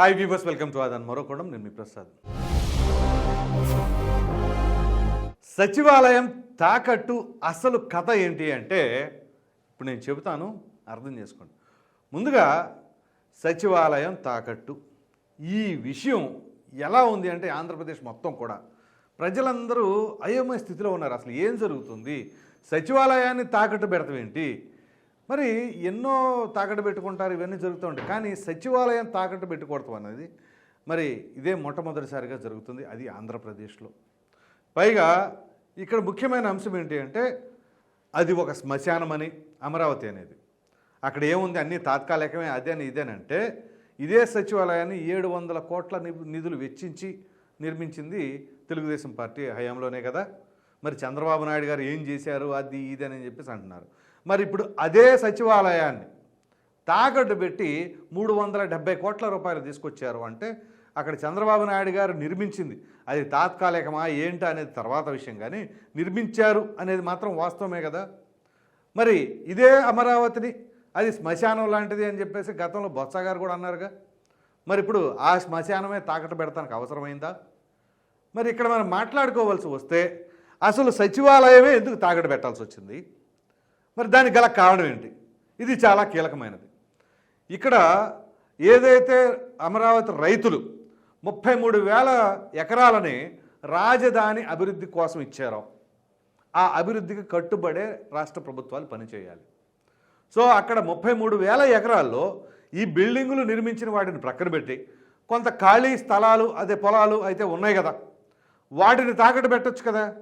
Hi viewers welcome to Aadhan మరోకోణం నేను మీ ప్రసాద్ సచివాలయం తాకట్టు అసలు కథ ఏంటి అంటే ఇప్పుడు నేను చెబుతాను అర్థం చేసుకోండి. ముందుగా సచివాలయం తాకట్టు. ఈ విషయం ఎలా ఉంది అంటే ఆంధ్రప్రదేశ్ మొత్తం కూడా. ప్రజలందరూ అయోమయ స్థితిలో ఉన్నారు. అసలు ఏం జరుగుతుంది? సచివాలయాన్ని తాకట్టు పెడతాం ఏంటి మరి ఎన్నో తాకట్టు పెట్టుకుంటారు ఇవన్నీ జరుగుతూ ఉంటాయి. కానీ సచివాలయం తాకట్టు పెట్టుకోవడం అనేది మరి ఇదే మొట్టమొదటిసారిగా జరుగుతుంది. అది ఆంధ్రప్రదేశ్లో. పైగా ఇక్కడ ముఖ్యమైన అంశం ఏంటి అంటే అది ఒక శ్మశానమని అమరావతి అనేది. అక్కడ ఏముంది? అన్నీ తాత్కాలికమే. అదేని ఇదేనంటే ఇదే సచివాలయాన్ని ఏడు వందల కోట్ల నిధులు వెచ్చించి నిర్మించింది తెలుగుదేశం పార్టీ హయాంలోనే కదా. మరి చంద్రబాబు నాయుడు గారు ఏం చేశారు? అది ఇది అని చెప్పేసి అంటున్నారు. మరి ఇప్పుడు అదే సచివాలయాన్ని తాకట్టు పెట్టి మూడు వందల డెబ్బై కోట్ల రూపాయలు తీసుకొచ్చారు అంటే అక్కడ చంద్రబాబు నాయుడు గారు నిర్మించింది. అది తాత్కాలికమా ఏంటా అనేది తర్వాత విషయం. కానీ నిర్మించారు అనేది మాత్రం వాస్తవమే కదా. మరి ఇదే అమరావతిని అది శ్మశానం లాంటిది అని చెప్పేసి గతంలో బొత్స గారు కూడా అన్నారుగా. మరి ఇప్పుడు ఆ శ్మశానమే తాకట్టు పెడతానికి అవసరమైందా? మరి ఇక్కడ మనం మాట్లాడుకోవాల్సి వస్తే అసలు సచివాలయమే ఎందుకు తాకట్టు పెట్టాల్సి వచ్చింది? మరి దానికి గల కారణం ఏంటి? ఇది చాలా కీలకమైనది. ఇక్కడ ఏదైతే అమరావతి రైతులు ముప్పై మూడు వేల ఎకరాలని రాజధాని అభివృద్ధి కోసం ఇచ్చారో ఆ అభివృద్ధికి కట్టుబడే రాష్ట్ర ప్రభుత్వాలు పనిచేయాలి. సో అక్కడ ముప్పై మూడు వేల ఎకరాల్లో ఈ బిల్డింగులు నిర్మించిన వాటిని ప్రక్కన పెట్టి కొంత ఖాళీ స్థలాలు అదే పొలాలు అయితే ఉన్నాయి కదా వాటిని తాకట్టు పెట్టచ్చు కదా?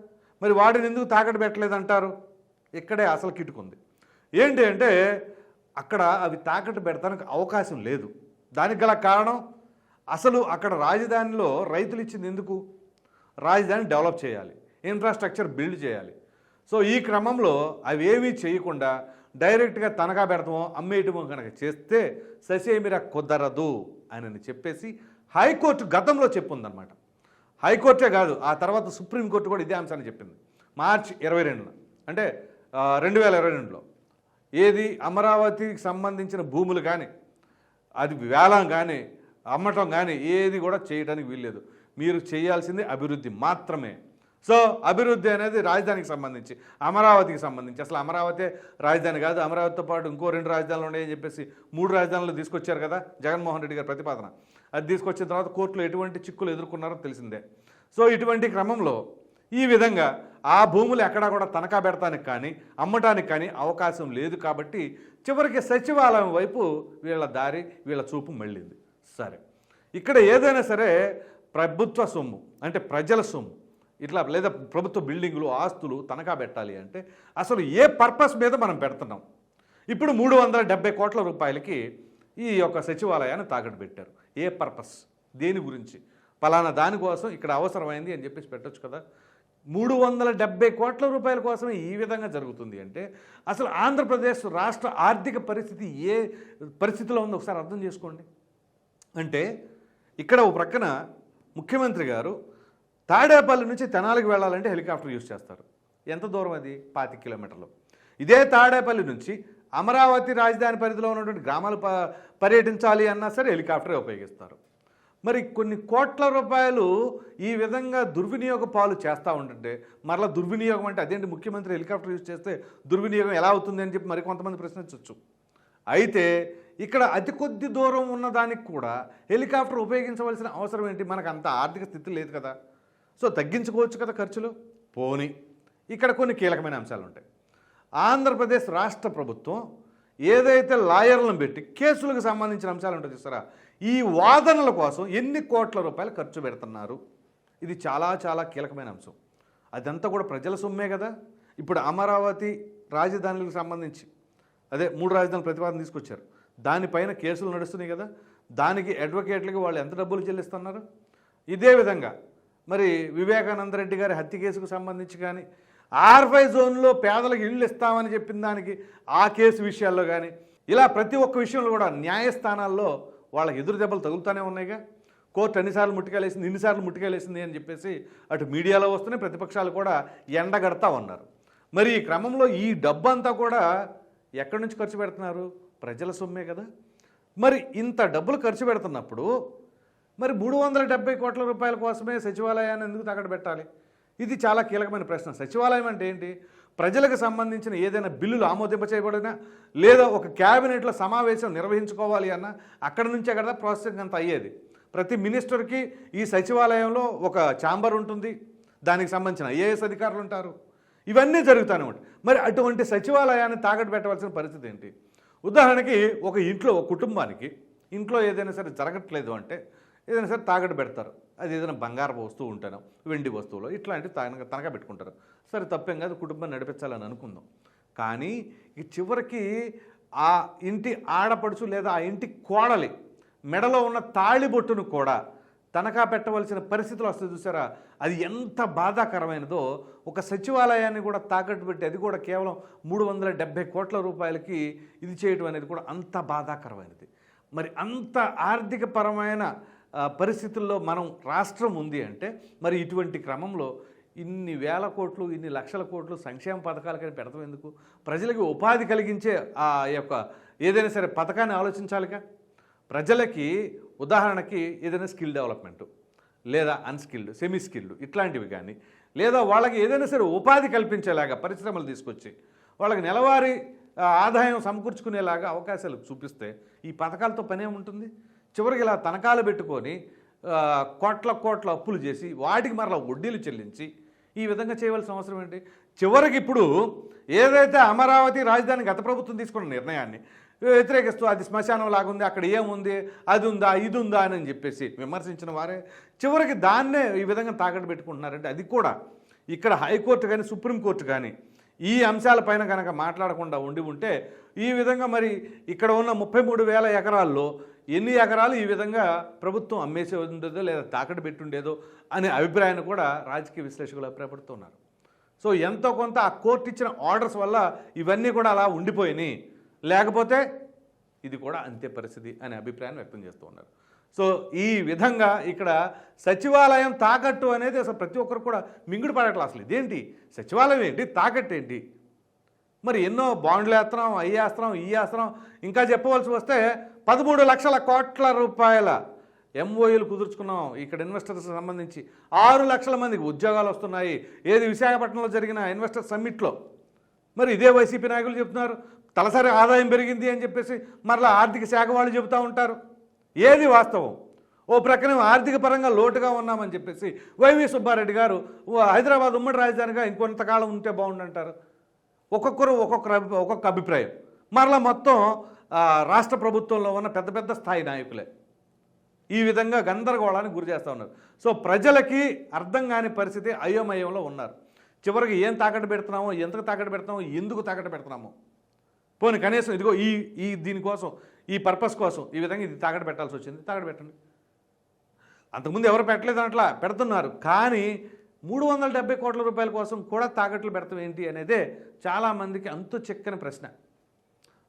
మరి వాటిని ఎందుకు తాకట్టు పెట్టలేదంటారు? ఇక్కడే అసలు కిటుకుంది. ఏంటి అంటే అక్కడ అవి తాకట్టు పెడతానికి అవకాశం లేదు. దానికి గల కారణం అసలు అక్కడ రాజధానిలో రైతులు ఇచ్చింది ఎందుకు? రాజధాని డెవలప్ చేయాలి ఇన్ఫ్రాస్ట్రక్చర్ బిల్డ్ చేయాలి. సో ఈ క్రమంలో అవి ఏమీ చేయకుండా డైరెక్ట్గా తనఖా పెడతామో అమ్మేయటమో కనుక చేస్తే ససేమిరా కుదరదు అని చెప్పేసి హైకోర్టు గతంలో చెప్పుందనమాట హైకోర్టే కాదు ఆ తర్వాత సుప్రీంకోర్టు కూడా ఇదే అంశాన్ని చెప్పింది. మార్చి ఇరవై రెండున. అంటే రెండు వేల ఇరవై రెండులో. ఏది అమరావతికి సంబంధించిన భూములు కానీ అది వేలం కానీ అమ్మటం కానీ ఏది కూడా చేయడానికి వీల్లేదు. మీరు చేయాల్సింది అభివృద్ధి మాత్రమే. సో అభివృద్ధి అనేది రాజధానికి సంబంధించి అమరావతికి సంబంధించి. అసలు అమరావతి రాజధాని కాదు. అమరావతితో పాటు ఇంకో రెండు రాజధానులు ఉన్నాయని చెప్పేసి మూడు రాజధానులు తీసుకొచ్చారు కదా జగన్మోహన్ రెడ్డి గారి ప్రతిపాదన. అది తీసుకొచ్చిన తర్వాత కోర్టులో ఎటువంటి చిక్కులు ఎదుర్కొన్నారో తెలిసిందే. సో ఇటువంటి క్రమంలో ఈ విధంగా ఆ భూములు ఎక్కడా కూడా తనఖా పెడతానికి కానీ అమ్మటానికి కానీ అవకాశం లేదు కాబట్టి చివరికి సచివాలయం వైపు వీళ్ళ దారి వీళ్ళ చూపు మళ్ళింది. సరే. ఇక్కడ ఏదైనా సరే ప్రభుత్వ సొమ్ము అంటే ప్రజల సొమ్ము ఇట్లా లేదా ప్రభుత్వ బిల్డింగులు ఆస్తులు తనఖా పెట్టాలి అంటే అసలు ఏ పర్పస్ మీద మనం పెడుతున్నాం? ఇప్పుడు మూడు వందల డెబ్బై కోట్ల రూపాయలకి ఈ యొక్క సచివాలయాన్ని తాకట్టు పెట్టారు. ఏ పర్పస్? దేని గురించి? పలానా దానికోసం ఇక్కడ అవసరమైంది అని చెప్పేసి పెట్టచ్చు కదా. మూడు వందల డెబ్బై కోట్ల రూపాయల కోసమే ఈ విధంగా జరుగుతుంది అంటే అసలు ఆంధ్రప్రదేశ్ రాష్ట్ర ఆర్థిక పరిస్థితి ఏ పరిస్థితిలో ఉందో ఒకసారి అర్థం చేసుకోండి. అంటే ఇక్కడ ఒక ప్రక్కన ముఖ్యమంత్రి గారు తాడేపల్లి నుంచి తెనాలికి వెళ్ళాలంటే హెలికాప్టర్ యూజ్ చేస్తారు. ఎంత దూరం అది? పాతి కిలోమీటర్లు. ఇదే తాడేపల్లి నుంచి అమరావతి రాజధాని పరిధిలో ఉన్నటువంటి గ్రామాలు ప పర్యటించాలి అన్నా సరే హెలికాప్టరే ఉపయోగిస్తారు. మరి కొన్ని కోట్ల రూపాయలు ఈ విధంగా దుర్వినియోగ పాలు చేస్తూ ఉంటుంటే మరలా దుర్వినియోగం అంటే అదేంటి? ముఖ్యమంత్రి హెలికాప్టర్ యూజ్ చేస్తే దుర్వినియోగం ఎలా అవుతుంది అని చెప్పి మరి కొంతమంది ప్రశ్నించవచ్చు అయితే ఇక్కడ అతి కొద్ది దూరం ఉన్న దానికి కూడా హెలికాప్టర్ ఉపయోగించవలసిన అవసరం ఏంటి? మనకు అంత ఆర్థిక స్థితి లేదు కదా. సో తగ్గించుకోవచ్చు కదా ఖర్చులు? పోని. ఇక్కడ కొన్ని కీలకమైన అంశాలు ఉంటాయి. ఆంధ్రప్రదేశ్ రాష్ట్ర ప్రభుత్వం ఏదైతే లాయర్లను పెట్టి కేసులకు సంబంధించిన అంశాలు ఉంటాయి చూస్తారా ఈ వాదనల కోసం ఎన్ని కోట్ల రూపాయలు ఖర్చు పెడుతున్నారు? ఇది చాలా చాలా కీలకమైన అంశం. అదంతా కూడా ప్రజల సొమ్మే కదా? ఇప్పుడు అమరావతి రాజధానులకు సంబంధించి అదే మూడు రాజధానుల ప్రతిపాదన తీసుకొచ్చారు. దానిపైన కేసులు నడుస్తున్నాయి కదా? దానికి అడ్వకేట్లకి వాళ్ళు ఎంత డబ్బులు చెల్లిస్తున్నారు? ఇదే విధంగా మరి వివేకానంద రెడ్డి గారి హత్య కేసుకు సంబంధించి కానీ ఆర్ఫై జోన్లో పేదలకు ఇళ్ళు ఇస్తామని చెప్పిన దానికి ఆ కేసు విషయాల్లో కానీ ఇలా ప్రతి ఒక్క విషయంలో కూడా న్యాయస్థానాల్లో వాళ్ళకి ఎదురు దెబ్బలు తగులుతూనే ఉన్నాయిగా. కోర్టు ఎన్నిసార్లు ముట్టుకెళ్ళేసింది ఇన్నిసార్లు ముట్టుకెళ్ళేసింది అని చెప్పేసి అటు మీడియాలో వస్తూనే ప్రతిపక్షాలు కూడా ఎండగడతా ఉన్నారు. మరి ఈ క్రమంలో ఈ డబ్బంతా కూడా ఎక్కడి నుంచి ఖర్చు పెడుతున్నారు? ప్రజల సొమ్మే కదా. మరి ఇంత డబ్బులు ఖర్చు పెడుతున్నప్పుడు మరి మూడు వందల డెబ్బై కోట్ల రూపాయల కోసమే సచివాలయాన్ని ఎందుకు తాకట్టు పెట్టాలి? ఇది చాలా కీలకమైన ప్రశ్న. సచివాలయం అంటే ఏంటి? ప్రజలకు సంబంధించిన ఏదైనా బిల్లులు ఆమోదింప చేయబడినా లేదా ఒక క్యాబినెట్లో సమావేశం నిర్వహించుకోవాలి అన్నా అక్కడి నుంచే కదా ప్రాసెసింగ్ అంత అయ్యేది. ప్రతి మినిస్టర్కి ఈ సచివాలయంలో ఒక ఛాంబర్ ఉంటుంది. దానికి సంబంధించిన ఐఏఎస్ అధికారులు ఉంటారు. ఇవన్నీ జరుగుతానే మరి అటువంటి సచివాలయాన్ని తాకట్టు పెట్టవలసిన పరిస్థితి ఏంటి? ఉదాహరణకి ఒక ఇంట్లో ఒక కుటుంబానికి ఇంట్లో ఏదైనా సరే జరగట్లేదు అంటే ఏదైనా సరే తాకట్టు పెడతారు. అది ఏదైనా బంగారపు వస్తువు ఉంటాను వెండి వస్తువులు ఇట్లాంటివి తనక తనఖా పెట్టుకుంటారు. సరే తప్పేం కాదు కుటుంబాన్ని నడిపించాలని అనుకుందాం. కానీ ఈ చివరికి ఆ ఇంటి ఆడపడుచు లేదా ఆ ఇంటి కోడలి మెడలో ఉన్న తాళిబొట్టును కూడా తనఖా పెట్టవలసిన పరిస్థితులు వస్తుంది చూసారా? అది ఎంత బాధాకరమైనదో ఒక సచివాలయాన్ని కూడా తాకట్టు పెట్టి అది కూడా కేవలం మూడు వందల డెబ్బై కోట్ల రూపాయలకి ఇది చేయడం అనేది కూడా అంత బాధాకరమైనది. మరి అంత ఆర్థికపరమైన పరిస్థితుల్లో మనం రాష్ట్రం ఉంది అంటే మరి ఇటువంటి క్రమంలో ఇన్ని వేల కోట్లు ఇన్ని లక్షల కోట్లు సంక్షేమ పథకాలకని పెడతాం ఎందుకు? ప్రజలకి ఉపాధి కలిగించే ఆ యొక్క ఏదైనా సరే పథకాన్ని ఆలోచించాలిగా? ప్రజలకి ఉదాహరణకి ఏదైనా స్కిల్ డెవలప్మెంట్ లేదా అన్స్కిల్డ్ సెమీ స్కిల్డ్ ఇట్లాంటివి కానీ లేదా వాళ్ళకి ఏదైనా సరే ఉపాధి కల్పించేలాగా పరిశ్రమలు తీసుకొచ్చి వాళ్ళకి నెలవారీ ఆదాయం సమకూర్చుకునేలాగా అవకాశాలు చూపిస్తే ఈ పథకాలతో పనే ఉంటుంది చివరికి ఇలా తనఖాలు పెట్టుకొని కోట్ల కోట్ల అప్పులు చేసి వాటికి మరలా వడ్డీలు చెల్లించి ఈ విధంగా చేయవలసిన అవసరం ఏంటి? చివరికి ఇప్పుడు ఏదైతే అమరావతి రాజధాని గత ప్రభుత్వం తీసుకున్న నిర్ణయాన్ని వ్యతిరేకిస్తూ అది శ్మశానం లాగుంది అక్కడ ఏముంది అది ఉందా ఇది ఉందా అని చెప్పేసి విమర్శించిన వారే చివరికి దాన్నే ఈ విధంగా తాకట్టు పెట్టుకుంటున్నారంటే అది కూడా ఇక్కడ హైకోర్టు కానీ సుప్రీంకోర్టు కానీ ఈ అంశాలపైన కనుక మాట్లాడకుండా ఉండి ఉంటే ఈ విధంగా మరి ఇక్కడ ఉన్న ముప్పై మూడు వేల ఎకరాల్లో ఎన్ని ఎకరాలు ఈ విధంగా ప్రభుత్వం అమ్మేసే ఉండేదో లేదా తాకట్టు పెట్టుండేదో అనే అభిప్రాయాన్ని కూడా రాజకీయ విశ్లేషకులు అభిప్రాయపడుతున్నారు. సో ఎంతో కొంత ఆ కోర్టు ఇచ్చిన ఆర్డర్స్ వల్ల ఇవన్నీ కూడా అలా ఉండిపోయినాయి. లేకపోతే ఇది కూడా అంతే పరిస్థితి అనే అభిప్రాయాన్ని వ్యక్తం చేస్తూ ఉన్నారు. సో ఈ విధంగా ఇక్కడ సచివాలయం తాకట్టు అనేది అసలు ప్రతి ఒక్కరు కూడా మింగుడు పడట్లేదు అసలు ఇదేంటి? సచివాలయం ఏంటి? తాకట్టు ఏంటి మరి ఎన్నో బాండ్లు వేస్తున్నాం అయ్యి వేస్తున్నాం ఈ వేస్తున్నాం. ఇంకా చెప్పవలసి వస్తే పదమూడు లక్షల కోట్ల రూపాయల ఎంఓయూలు కుదుర్చుకున్నాం ఇక్కడ ఇన్వెస్టర్స్ సంబంధించి. ఆరు లక్షల మందికి ఉద్యోగాలు వస్తున్నాయి. ఏది విశాఖపట్నంలో జరిగిన ఇన్వెస్టర్ సమ్మిట్లో మరి ఇదే వైసీపీ నాయకులు చెప్తున్నారు. తలసరి ఆదాయం పెరిగింది అని చెప్పేసి మరలా ఆర్థిక శాఖ వాళ్ళు చెబుతూ ఉంటారు. ఏది వాస్తవం? ఓ ప్రక్కన ఆర్థిక పరంగా లోటుగా ఉన్నామని చెప్పేసి వైవి సుబ్బారెడ్డి గారు ఓ హైదరాబాద్ ఉమ్మడి రాజధానిగా ఇంకొంతకాలం ఉంటే బాగుండంటారు ఒక్కొక్కరు ఒక్కొక్కరు ఒక్కొక్క అభిప్రాయం. మరలా మొత్తం రాష్ట్ర ప్రభుత్వంలో ఉన్న పెద్ద పెద్ద స్థాయి నాయకులే. ఈ విధంగా గందరగోళానికి గురి చేస్తూ ఉన్నారు. సో ప్రజలకి అర్థం కాని పరిస్థితి అయోమయంలో ఉన్నారు. చివరికి ఏం తాకట్టు పెడుతున్నామో ఎంతకు తాకట్టు పెడుతున్నామో ఎందుకు తాకట్టు పెడుతున్నామో. పోనీ కనీసం ఇదిగో ఈ ఈ దీనికోసం ఈ పర్పస్ కోసం ఈ విధంగా ఇది తాకట్టు పెట్టాల్సి వచ్చింది. తాకట్టు పెట్టండి. అంతకుముందు ఎవరు పెట్టలేదు అట్లా పెడుతున్నారు. కానీ మూడు వందల డెబ్బై కోట్ల రూపాయల కోసం కూడా తాకట్లు పెడతాం ఏంటి అనేదే చాలామందికి అంతు చెక్కని ప్రశ్న.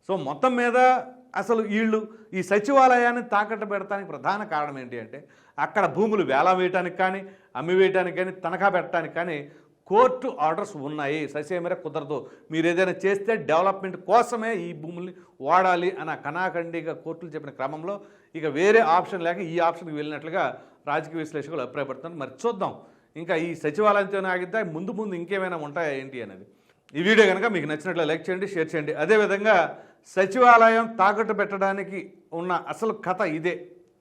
సో మొత్తం మీద అసలు వీళ్ళు ఈ సచివాలయాన్ని తాకట్టు పెడతానికి ప్రధాన కారణం ఏంటి అంటే అక్కడ భూములు వేలా వేయటానికి కానీ అమ్మి వేయటానికి కానీ తనఖా పెట్టడానికి కానీ కోర్టు ఆర్డర్స్ ఉన్నాయి. ససేమరే కుదరదు. మీరు ఏదైనా చేస్తే డెవలప్మెంట్ కోసమే ఈ భూముల్ని వాడాలి అని ఆ కోర్టులు చెప్పిన క్రమంలో ఇక వేరే ఆప్షన్ లేక ఈ ఆప్షన్కి వెళ్ళినట్లుగా రాజకీయ విశ్లేషకులు అభిప్రాయపడుతున్నారు. మరి చూద్దాం. ఇంకా ఈ సచివాలయంతో ఆగిద్దా? ముందు ముందు ఇంకేమైనా ఉంటాయా ఏంటి అనేది? ఈ వీడియో కనుక మీకు నచ్చినట్లు లైక్ చేయండి షేర్ చేయండి. అదేవిధంగా సచివాలయం తాకట్టు పెట్టడానికి ఉన్న అసలు కథ ఇదే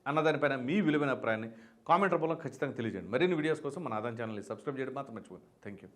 అన్నదానిపైన మీ విలువైన అభిప్రాయాన్ని కామెంట్ రూపంలో ఖచ్చితంగా తెలియజేయండి. మరిన్ని వీడియోస్ కోసం మన ఆదాయం ఛానల్ని సబ్స్క్రైబ్ చేయడం మాత్రం మర్చిపోండి థ్యాంక్ యూ